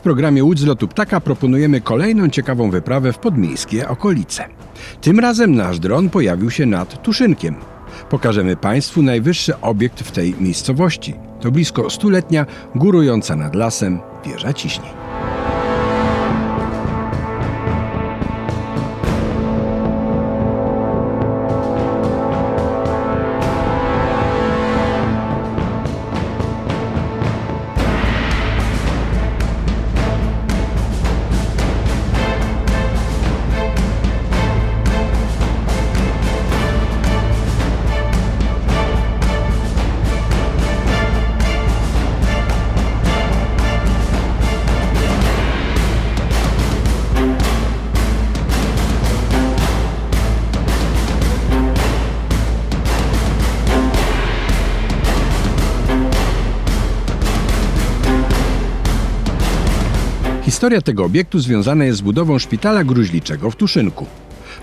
w programie Łódź z lotu ptaka proponujemy kolejną ciekawą wyprawę w podmiejskie okolice. Tym razem nasz dron pojawił się nad Tuszynkiem. Pokażemy Państwu najwyższy obiekt w tej miejscowości. To blisko stuletnia, górująca nad lasem wieża ciśnień. Historia tego obiektu związana jest z budową szpitala gruźliczego w Tuszynku.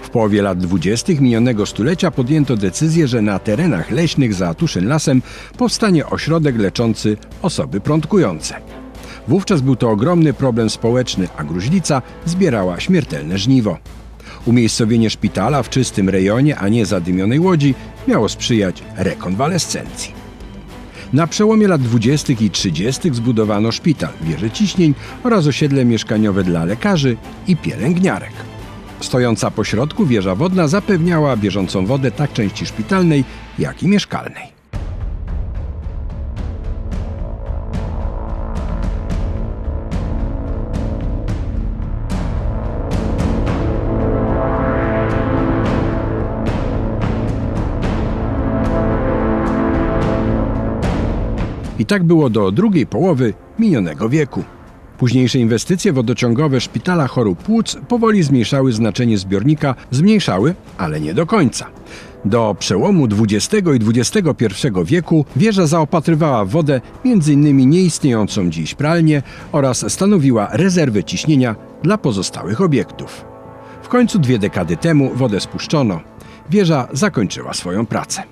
W połowie lat 20. minionego stulecia podjęto decyzję, że na terenach leśnych za Tuszyn Lasem powstanie ośrodek leczący osoby prądkujące. Wówczas był to ogromny problem społeczny, a gruźlica zbierała śmiertelne żniwo. Umiejscowienie szpitala w czystym rejonie, a nie zadymionej łodzi, miało sprzyjać rekonwalescencji. Na przełomie lat 20. i 30. zbudowano szpital, wieże ciśnień oraz osiedle mieszkaniowe dla lekarzy i pielęgniarek. Stojąca pośrodku wieża wodna zapewniała bieżącą wodę tak części szpitalnej, jak i mieszkalnej. I tak było do drugiej połowy minionego wieku. Późniejsze inwestycje wodociągowe szpitala chorób płuc powoli zmniejszały znaczenie zbiornika, zmniejszały, ale nie do końca. Do przełomu XX i XXI wieku wieża zaopatrywała w wodę m.in. nieistniejącą dziś pralnię oraz stanowiła rezerwę ciśnienia dla pozostałych obiektów. W końcu dwie dekady temu wodę spuszczono. Wieża zakończyła swoją pracę.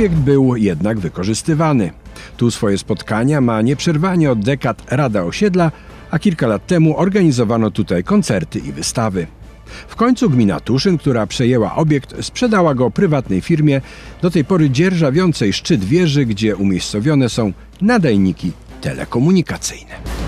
Obiekt był jednak wykorzystywany. Tu swoje spotkania ma nieprzerwanie od dekad Rada Osiedla, a kilka lat temu organizowano tutaj koncerty i wystawy. W końcu gmina Tuszyn, która przejęła obiekt, sprzedała go prywatnej firmie, do tej pory dzierżawiącej szczyt wieży, gdzie umiejscowione są nadajniki telekomunikacyjne.